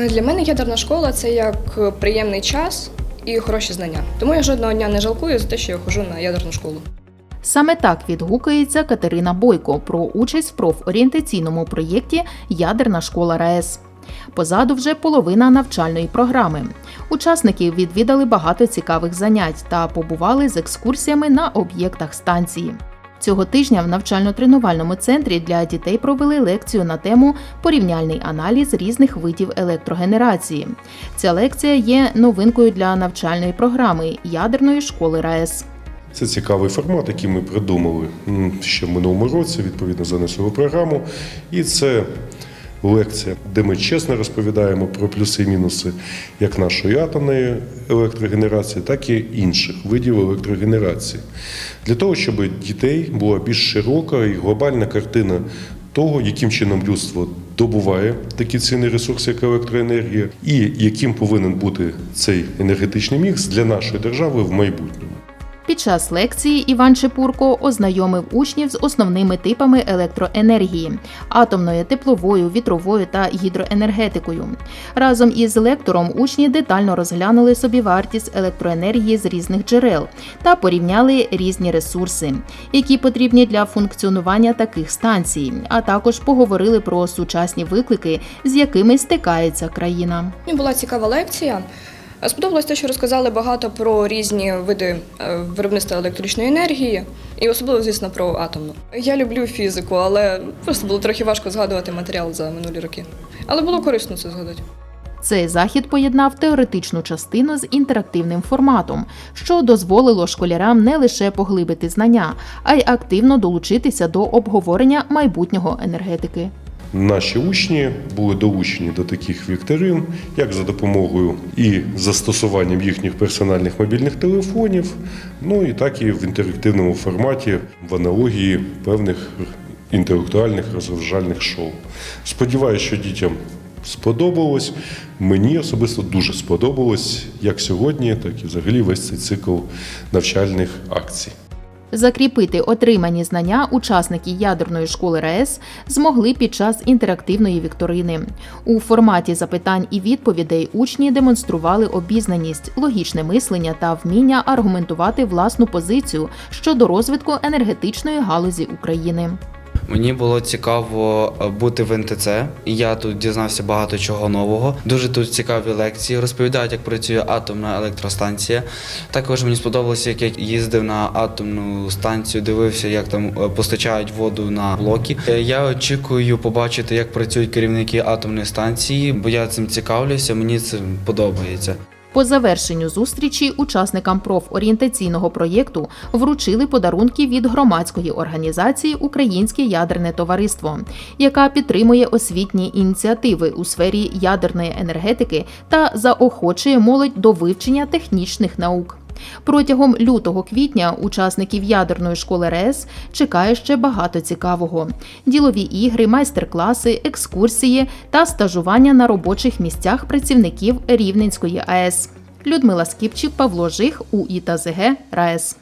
Для мене ядерна школа це як приємний час і хороші знання. Тому я жодного дня не жалкую за те, що я ходжу на ядерну школу. Саме так відгукується Катерина Бойко про участь в профорієнтаційному проєкті Ядерна школа РаЕС. Позаду вже половина навчальної програми. Учасники відвідали багато цікавих занять та побували з екскурсіями на об'єктах станції. Цього тижня в навчально-тренувальному центрі для дітей провели лекцію на тему порівняльний аналіз різних видів електрогенерації. Ця лекція є новинкою для навчальної програми ядерної школи РаЕС. Це цікавий формат, який ми придумали ще в минулому році, відповідно занесли в програму. І це лекція, де ми чесно розповідаємо про плюси і мінуси як нашої атомної електрогенерації, так і інших видів електрогенерації. Для того, щоб дітей була більш широка і глобальна картина того, яким чином людство добуває такі цінні ресурси, як електроенергія, і яким повинен бути цей енергетичний мікс для нашої держави в майбутньому. Під час лекції Іван Чепурко ознайомив учнів з основними типами електроенергії атомною, тепловою, вітровою та гідроенергетикою. Разом із лектором учні детально розглянули собі вартість електроенергії з різних джерел та порівняли різні ресурси, які потрібні для функціонування таких станцій, а також поговорили про сучасні виклики, з якими стикається країна. Була цікава лекція. Сподобалось те, що розказали багато про різні види е, виробництва електричної енергії, і особливо, звісно, про атомну. Я люблю фізику, але просто було трохи важко згадувати матеріал за минулі роки. Але було корисно це згадати. Цей захід поєднав теоретичну частину з інтерактивним форматом, що дозволило школярам не лише поглибити знання, а й активно долучитися до обговорення майбутнього енергетики. Наші учні були долучені до таких вікторин, як за допомогою і застосуванням їхніх персональних мобільних телефонів, ну і так і в інтерактивному форматі в аналогії певних інтелектуальних розважальних шоу. Сподіваюся, що дітям сподобалось. Мені особисто дуже сподобалось як сьогодні, так і взагалі весь цей цикл навчальних акцій. Закріпити отримані знання учасники ядерної школи РаЕС змогли під час інтерактивної вікторини. У форматі запитань і відповідей учні демонстрували обізнаність, логічне мислення та вміння аргументувати власну позицію щодо розвитку енергетичної галузі України. Мені було цікаво е, бути в НТЦ. і Я тут дізнався багато чого нового. Дуже тут цікаві лекції. Розповідають, як працює атомна електростанція. Також мені сподобалося, як я їздив на атомну станцію, дивився, як там е, постачають воду на блоки. Е, Я очікую побачити, як працюють керівники атомної станції, бо я цим цікавлюся. Мені це подобається. По завершенню зустрічі учасникам профорієнтаційного проєкту вручили подарунки від громадської організації Українське ядерне товариство, яка підтримує освітні ініціативи у сфері ядерної енергетики та заохочує молодь до вивчення технічних наук. Протягом лютого-квітня учасників ядерної школи РЕС чекає ще багато цікавого: ділові ігри, майстер-класи, екскурсії та стажування на робочих місцях працівників Рівненської АЕС. Людмила Скіпчик, Павло Жих, УІТАЗГ РаЕС.